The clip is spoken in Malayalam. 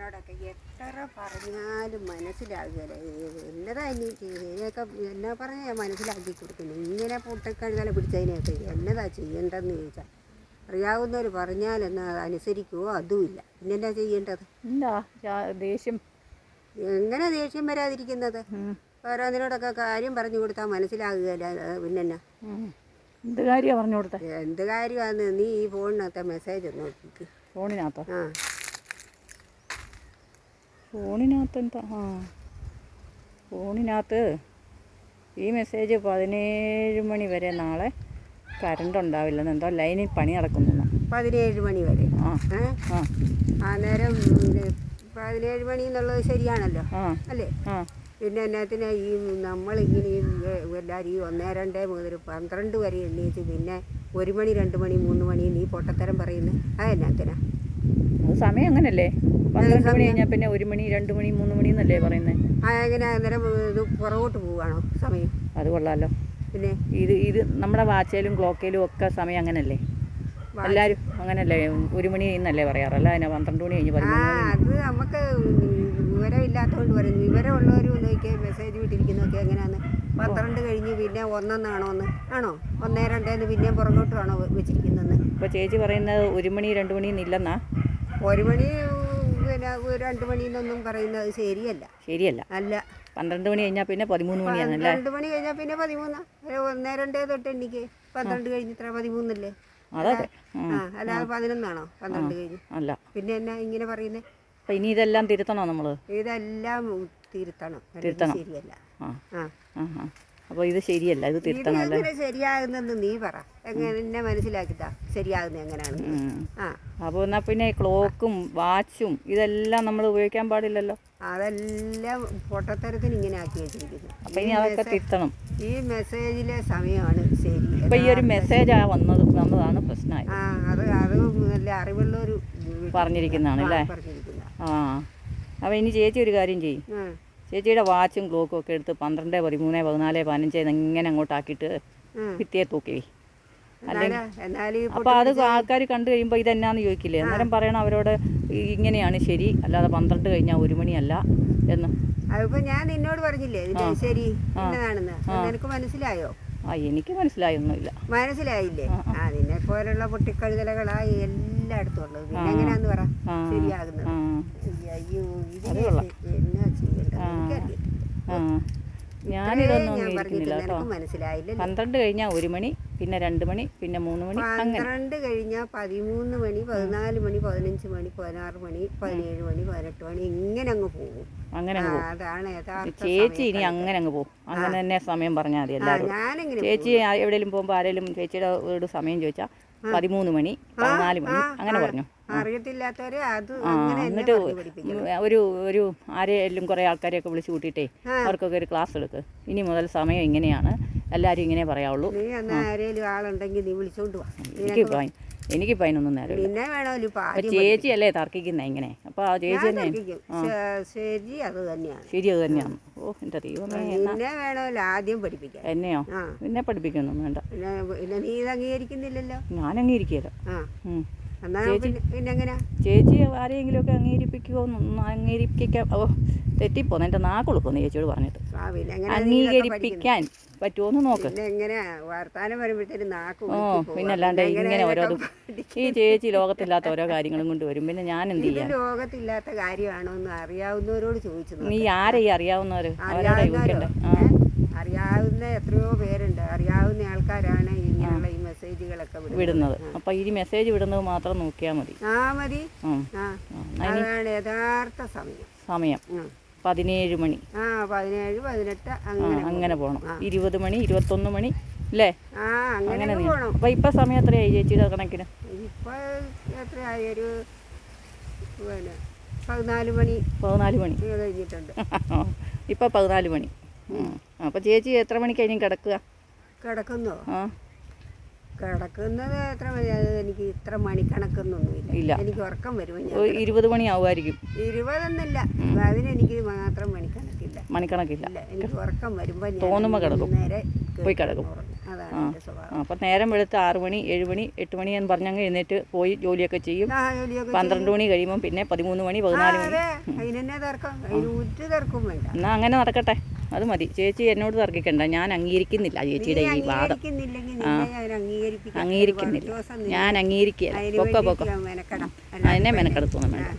ഇവരോടൊക്കെ എത്ര പറഞ്ഞാലും മനസ്സിലാകുകയില്ല എന്നതാ ഇനി ഇതിനെയൊക്കെ എന്നാ പറഞ്ഞാൽ മനസ്സിലാക്കി കൊടുക്കുന്നു ഇങ്ങനെ പൊട്ടക്കഴുകല പിടിച്ചതിനെയൊക്കെ എന്നതാ ചെയ്യേണ്ടതെന്ന് ചോദിച്ചാൽ അറിയാവുന്നവർ പറഞ്ഞാൽ എന്നാ അനുസരിക്കുവോ? അതുമില്ല. പിന്നെന്താ ചെയ്യേണ്ടത്? എന്താ ദേഷ്യം? എങ്ങനെ ദേഷ്യം വരാതിരിക്കുന്നത്. ഓരോന്നിനോടൊക്കെ കാര്യം പറഞ്ഞു കൊടുത്താൽ മനസ്സിലാകുകയില്ല. പിന്നെന്നാ? എന്ത് കാര്യമാണ് പറഞ്ഞു കൊടുത്തത് എന്ത് കാര്യമാണെന്ന് നീ ഈ ഫോണിനകത്തെ മെസ്സേജ് ഒന്ന് നോക്കിക്ക്. ഫോണിനകത്തോ? ആ. ഫോണിനകത്ത് എന്താ ആ ഫോണിനകത്ത് ഈ മെസ്സേജ് പതിനേഴ് മണി വരെ നാളെ കറണ്ട് ഉണ്ടാവില്ലെന്ന് എന്തോ ലൈനിൽ പണി നടക്കുന്നു പതിനേഴ് മണി വരെ. ആ ആ. അന്നേരം നേരം പതിനേഴ് മണി എന്നുള്ളത് ശരിയാണല്ലോ. അല്ലേ? പിന്നെ എന്നാത്തിന് ഈ നമ്മളിങ്ങനെ എല്ലാവരും ഈ ഒന്നേ രണ്ടേ മുതൽ പന്ത്രണ്ട് വരെ എണ്ണീച്ച് പിന്നെ ഒരു മണി രണ്ട് മണി മൂന്ന് മണി നീ പൊട്ടത്തരം പറയുന്നത് അതെന്നാത്തിനാ? അത് സമയം അങ്ങനല്ലേ? പന്ത്രണ്ട് മണി കഴിഞ്ഞാൽ പിന്നെ ഒരു മണി രണ്ട് മണി മൂന്ന് മണി എന്നല്ലേ പറയുന്നത് ആ എങ്ങനെ അന്നേരം ഇത് പുറകോട്ട് പോവുകയാണോ സമയം? അത് കൊള്ളാലോ. പിന്നെ? ഇത് ഇത് നമ്മുടെ വാച്ചയിലും ക്ലോക്കയിലും ഒക്കെ സമയം അങ്ങനല്ലേ? എല്ലാരും അങ്ങനല്ലേ? ഒരു മണി എന്നല്ലേ പറയാറല്ല അതിനെ പന്ത്രണ്ട് മണി കഴിഞ്ഞ് ആ അത് നമുക്ക് വിവരമില്ലാത്തതുകൊണ്ട് പറയുന്നു വിവരമുള്ളവർ നോക്കിയാൽ മെസ്സേജ് വിട്ടിരിക്കുന്നതൊക്കെ എങ്ങനെയാന്ന്? പന്ത്രണ്ട് കഴിഞ്ഞ് പിന്നെ ഒന്നെന്നാണോ ഒന്ന് ആണോ? ഒന്നേ രണ്ടേന്ന് പിന്നെയും പുറകോട്ടാണോ വെച്ചിരിക്കുന്നതെന്ന്? ഇപ്പോൾ ചേച്ചി പറയുന്നത് ഒരു മണി രണ്ട് മണി എന്നില്ലെന്നാ? ഒരു മണി പിന്നെ രണ്ടു രണ്ട് മണി എന്നൊന്നും പറയുന്നത് ശരിയല്ല. ശരിയല്ല. അല്ല. പന്ത്രണ്ട് മണി കഴിഞ്ഞാൽ പിന്നെ പതിമൂന്ന് മണിയാണ് രണ്ട് മണി കഴിഞ്ഞാൽ പിന്നെ പതിമൂന്നാ. ഒന്നേ രണ്ടേ തൊട്ട് എണ്ണിക്ക്. പന്ത്രണ്ട് കഴിഞ്ഞ് ഇത്ര പതിമൂന്നല്ലേ? അതെ അല്ലാതെ പതിനൊന്നാണോ? പന്ത്രണ്ട് കഴിഞ്ഞ്. അല്ല. പിന്നെ എന്നാ ഇങ്ങനെ പറയുന്നത് അപ്പൊ ഇനി ഇതെല്ലാം തിരുത്തണോ നമ്മൾ? ഇതെല്ലാം തിരുത്തണം. തിരുത്തണം. ശരിയല്ല. അപ്പോൾ ഇത് ശരിയല്ല ഇത് തിരുത്തണം ശരിയാകുന്നെന്ന് നീ പറ. എങ്ങനെ മനസ്സിലാക്കിത്താ ശരിയാകുന്നത് എങ്ങനെയാണ് ആ. അപ്പോൾ എന്നാൽ പിന്നെ ക്ലോക്കും വാച്ചും ഇതെല്ലാം നമ്മൾ ഉപയോഗിക്കാൻ പാടില്ലല്ലോ. അതെല്ലാം പൊട്ടത്തരത്തിന് ഇങ്ങനെ ആക്കി വെച്ചിരിക്കുന്നു അപ്പം ഇനി അതൊക്കെ തിരുത്തണം ഈ മെസ്സേജിലെ സമയമാണ് ശരി. ഇപ്പം ഈ ഒരു മെസ്സേജ് ആ വന്നത് വന്നതാണ് പ്രശ്നമായി. ആ അത് അത് നല്ല അറിവുള്ളൊരു പറഞ്ഞിരിക്കുന്നതാണ് അല്ലേ? ആ അപ്പം ഇനി ചേച്ചി ഒരു കാര്യം ചെയ്യും. ചേച്ചിയുടെ വാച്ചും ക്ലോക്കും ഒക്കെ എടുത്ത് പന്ത്രണ്ട് പതിമൂന്ന് പതിനാല് പതിനഞ്ച് ഇങ്ങനെ അങ്ങോട്ടാക്കിയിട്ട്. ഭിത്തിയെ തൂക്കി അപ്പോൾ അത് ആൾക്കാർ കണ്ടു കഴിയുമ്പോൾ ഇതെന്നാന്ന് ചോദിക്കില്ലേ? അന്നേരം പറയണം അവരോട് ഇങ്ങനെയാണ് ശരി അല്ലാതെ പന്ത്രണ്ട് കഴിഞ്ഞാൽ ഒരു മണിയല്ല എന്ന്. അതിപ്പോ ഞാൻ നിന്നോട് പറഞ്ഞില്ലേ ശരി നിനക്ക് മനസ്സിലായോ? ആ എനിക്ക് മനസ്സിലായൊന്നുമില്ല. മനസ്സിലായില്ലേ? ആ നിന്നെ പോലുള്ള പൊട്ടിക്കഴുതലകളാ എല്ലായിടത്തും ഉള്ളത്. പിന്നെ എങ്ങനെയാന്ന് പറ. ശരിയാകുന്നത്. അയ്യോ ഇതിനെ എന്നാ ചെയ്യേണ്ടത്? ഞാനിതൊന്നും മനസ്സിലായില്ലേ പന്ത്രണ്ട് കഴിഞ്ഞാൽ ഒരു മണി പിന്നെ രണ്ട് മണി പിന്നെ മൂന്ന് മണി പന്ത്രണ്ട് കഴിഞ്ഞാൽ പതിമൂന്ന് മണി പതിനാല് മണി പതിനഞ്ച് മണി പതിനാറ് മണി പതിനേഴ് മണി പതിനെട്ട് മണി ഇങ്ങനെ അങ്ങ് പോകും. അങ്ങനെ അങ്ങ് പോകും. അതാണ് യഥാർത്ഥ ചേച്ചി ഇനി അങ്ങനെ അങ്ങ് പോകും. അങ്ങനെ തന്നെ സമയം പറഞ്ഞാൽ മതി എല്ലാവരും. ഞാനെങ്ങനെ ചേച്ചി എവിടെയെങ്കിലും പോകുമ്പോൾ ആരെങ്കിലും ചേച്ചിയുടെ വീട് സമയം ചോദിച്ചാൽ പതിമൂന്ന് മണി പതിനാല് മണി അങ്ങനെ പറഞ്ഞു. അറിയത്തില്ലാത്തവരെ അത് എന്നിട്ട് ഒരു ഒരു ആരെയെല്ലാം കുറേ ആൾക്കാരെയൊക്കെ വിളിച്ച് കൂട്ടിയിട്ടേ അവർക്കൊക്കെ ഒരു ക്ലാസ് എടുക്ക്. ഇനി മുതൽ സമയം ഇങ്ങനെയാണ്. എല്ലാവരും ഇങ്ങനെ പറയാവുള്ളൂ. നീ എന്നാ ആരേലും ആളുണ്ടെങ്കിൽ നീ വിളിച്ചോണ്ട് വാ. എനിക്കിപ്പോൾ അതിന്- എനിക്കിപ്പോൾ അതിനൊന്നും നേരമില്ല. നിന്നെ വേണമല്ലോ ഇപ്പൊ അപ്പോൾ ആദ്യം ചേച്ചിയല്ലേ തർക്കിക്കുന്നത് ഇങ്ങനെ? അപ്പോൾ ആ ചേച്ചി തന്നെ പഠിപ്പിക്കും ശ- ശരി അത് തന്നെയാണ്. ശരി അത് തന്നെയാണ്. ഓ എന്റെ ദൈവമേ എന്നാ നിന്നെ വേണമല്ലോ ആദ്യം പഠിപ്പിക്കാൻ. എന്നെയോ? ആ. നിന്നെ പഠിപ്പിക്കൊന്നും വേണ്ട. പിന്നെ പിന്നെ നീ ഇത് അംഗീകരിക്കുന്നില്ലല്ലോ? ഞാനങ്ങ് ഇരിക്കുകയില്ല ആ. ഉം. എന്നാ പിന്നെ പിന്നെ എങ്ങനെയാ ചേച്ചി ആരെയെങ്കിലുമൊക്കെ അംഗീകരിപ്പിക്കുമോ അംഗീകരിപ്പിക്കാം. ഓ തെറ്റിപ്പോന്ന് എന്റെ നാക്കൊളുക്കുന്നു ചേച്ചിയോട് പറഞ്ഞിട്ട്? അംഗീകരിപ്പിക്കാൻ പറ്റുമോന്ന് നോക്ക്. ഓ പിന്നല്ലാണ്ട് ഇങ്ങനെ ഓരോ ഈ ചേച്ചി ലോകത്തില്ലാത്ത ഓരോ കാര്യങ്ങളും കൊണ്ട് വരും. പിന്നെ ഞാൻ എന്ത് ചെയ്യാം ലോകത്തില്ലാത്ത കാര്യമാണോ എന്ന് അറിയാവുന്നവരോട് ചോദിച്ചു നീ ആരെ ഈ അറിയാവുന്നവർ അവരോടെ അറിയാവുന്നവരോ? ചോദിക്കണ്ടേ? അറിയാവുന്ന എത്രയോ പേരുണ്ട്. അറിയാവുന്ന ആൾക്കാരാണ് ഇങ്ങനെയുള്ള ഈ മെസ്സേജുകളൊക്കെ വിടുന്നത്. അപ്പൊ ഈ മെസ്സേജ് വിടുന്നത് മാത്രം നോക്കിയാൽ മതി. ആ മതി. അതാണ് യഥാർത്ഥ സമയം. സമയം. പതിനേഴ് മണി. ആ പതിനേഴ് പതിനെട്ട് അങ്ങനെ അങ്ങനെ പോകണം ഇരുപത് മണി ഇരുപത്തൊന്ന് മണി അല്ലേ അങ്ങനെ അപ്പൊ ഇപ്പൊ സമയം എത്രയായി ചേച്ചിയുടെ കണക്കിന്? ഇപ്പൊ എത്രയായി? ഒരു പിന്നെ പതിനാല് മണി. പതിനാല് മണി. കഴിഞ്ഞിട്ടുണ്ട്. ഇപ്പൊ പതിനാല് മണി. അപ്പോൾ ചേച്ചി എത്ര മണി കഴിഞ്ഞ് കിടക്കുക? കിടക്കുന്നോ? ആ. കിടക്കുന്നത് എത്ര മണി എനിക്ക് ഇത്ര മണിക്കണക്കൊന്നൊന്നുമില്ല. ഇല്ല. എനിക്ക് ഉറക്കം വരുമ്പോൾ ഞാൻ ഇരുപത് മണിയാവുമായിരിക്കും. ഇരുപതെന്നില്ല. അതിനെനിക്ക് മാത്രം മണിക്കണക്കില്ല. മണിക്കണക്കില്ല. എനിക്ക് ഉറക്കം വരുമ്പോൾ തോന്നുമ്പോൾ കിടക്കും. നേരെ പോയി കിടക്കും. അതാണ് എന്റെ സ്വഭാവം. അപ്പം നേരം വെളുത്ത് ആറ് മണി ഏഴ് മണി എട്ട് മണി എന്ന് പറഞ്ഞങ്ങ് എഴുന്നേറ്റ് പോയി ജോലിയൊക്കെ ചെയ്യും. പന്ത്രണ്ട് മണി കഴിയുമ്പോൾ പിന്നെ പതിമൂന്ന് മണി പതിനാല് മണി. എന്നാ അതിന് തന്നെ തിരക്കും അതിന് ഒരു തിരക്കും വേണ്ട. എന്നാൽ അങ്ങനെ നടക്കട്ടെ. അത് മതി. ചേച്ചി എന്നോട് തർക്കിക്കണ്ട. ഞാൻ അംഗീകരിക്കുന്നില്ല ചേച്ചിയുടെ ഈ വാദം. അംഗീകരിക്കുന്നില്ല. ഞാൻ അംഗീകരിക്കുക പൊക്കോ പൊക്കോ. അതിനെ മെനക്കെടുത്തൊന്നും വേണ്ട.